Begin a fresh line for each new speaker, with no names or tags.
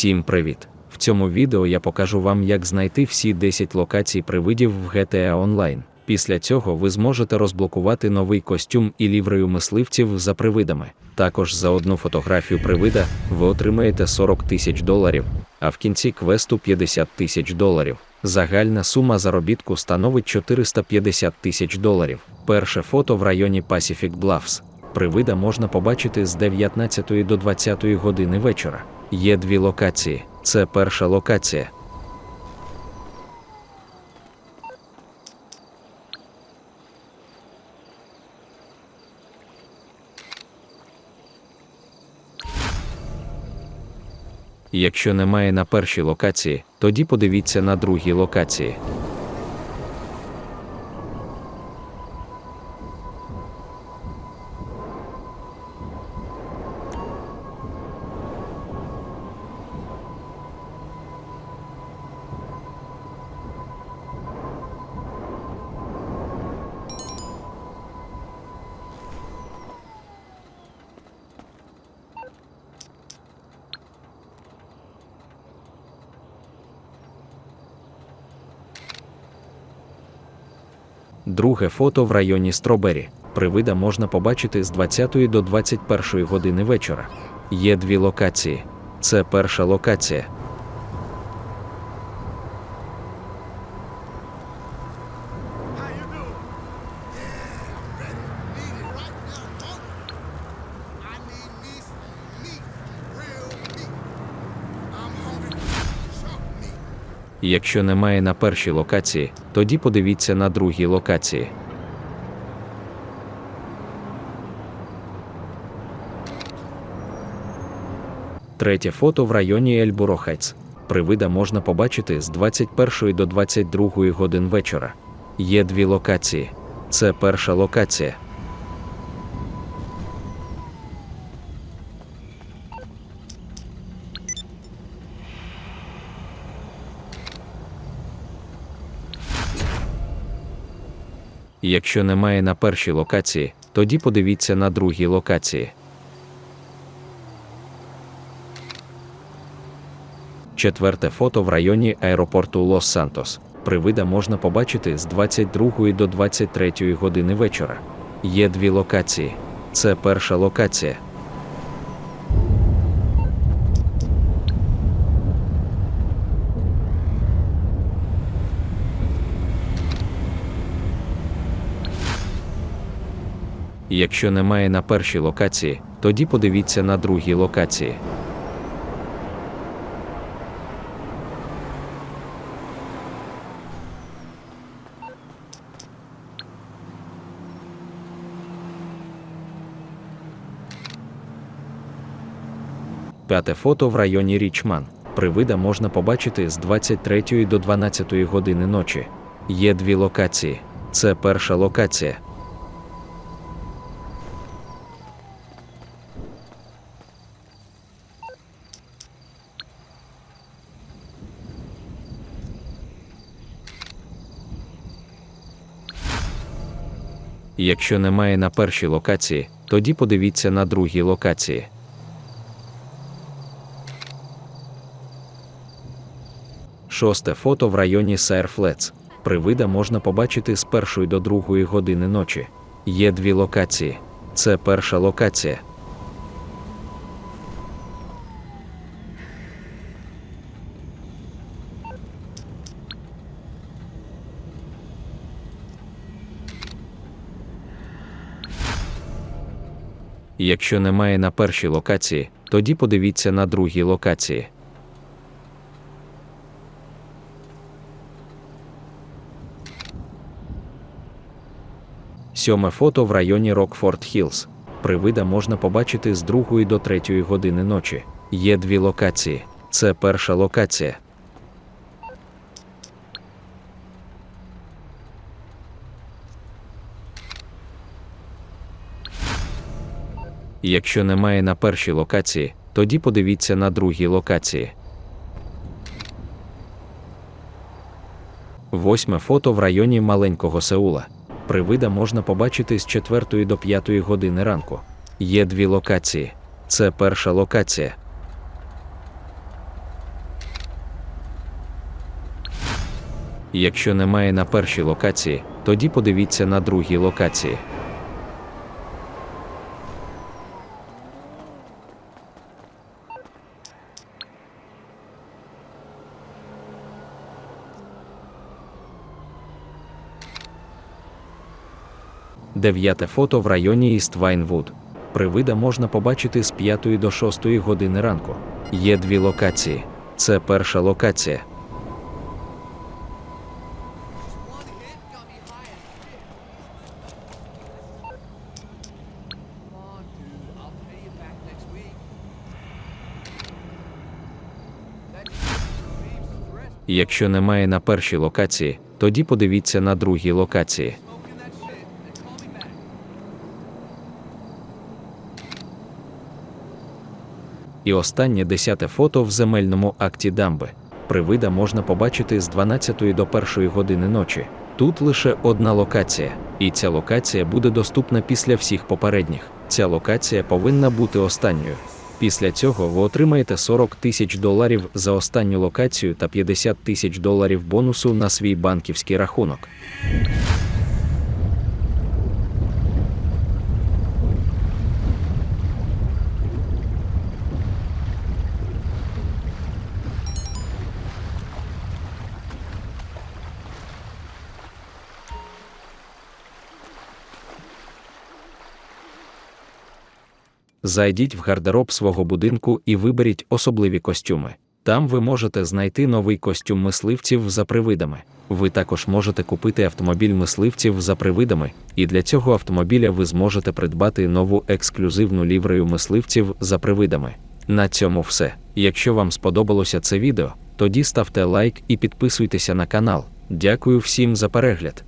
Всім привіт! В цьому відео я покажу вам, як знайти всі 10 локацій привидів в GTA Online. Після цього ви зможете розблокувати новий костюм і ліврею мисливців за привидами. Також за одну фотографію привида ви отримаєте 40 тисяч доларів, а в кінці квесту 50 тисяч доларів. Загальна сума заробітку становить 450 тисяч доларів. Перше фото в районі Pacific Bluffs. Привида можна побачити з 19 до 20 години вечора. Є дві локації. Це перша локація. Якщо немає на першій локації, тоді подивіться на другій локації. Друге фото в районі Стробері. Привида можна побачити з 20 до 21 години вечора. Є дві локації. Це перша локація. Якщо немає на першій локації, тоді подивіться на другій локації. Третє фото в районі Ельбуро Привида можна побачити з 21 до 22 годин вечора. Є дві локації. Це перша локація. Якщо немає на першій локації, тоді подивіться на другій локації. Четверте фото в районі аеропорту Лос-Сантос. Привида можна побачити з 22 до 23 години вечора. Є дві локації. Це перша локація. Якщо немає на першій локації, тоді подивіться на другій локації. П'яте фото в районі Річман. Привида можна побачити з 23 до 12 години ночі. Є дві локації. Це перша локація. Якщо немає на першій локації, тоді подивіться на другій локації. Шосте фото в районі Сайрфлетс. Привида можна побачити з першої до другої години ночі. Є дві локації. Це перша локація. Якщо немає на першій локації, тоді подивіться на другій локації. Сьоме фото в районі Рокфорд Хіллз. Привида можна побачити з 2 до 3 години ночі. Є дві локації. Це перша локація. якщо немає на першій локації, тоді подивіться на другій локації. Восьме фото в районі маленького Сеула. Привида можна побачити з 4 до 5 години ранку. Є дві локації. Це перша локація. Якщо немає на першій локації, тоді подивіться на другій локації. Дев'яте фото в районі Іст Вайнвуд. Привида можна побачити з 5 до 6 години ранку. Є дві локації. Це перша локація. Якщо немає на першій локації, тоді подивіться на другій локації. І останнє десяте фото в земельному акті дамби. Привида можна побачити з 12 до 1 години ночі. Тут лише одна локація, і ця локація буде доступна після всіх попередніх. Ця локація повинна бути останньою. Після цього ви отримаєте 40 тисяч доларів за останню локацію та 50 тисяч доларів бонусу на свій банківський рахунок. Зайдіть в гардероб свого будинку і виберіть особливі костюми. Там ви можете знайти новий костюм мисливців за привидами. Ви також можете купити автомобіль мисливців за привидами, і для цього автомобіля ви зможете придбати нову ексклюзивну ліврею мисливців за привидами. На цьому все. Якщо вам сподобалося це відео, тоді ставте лайк і підписуйтеся на канал. Дякую всім за перегляд.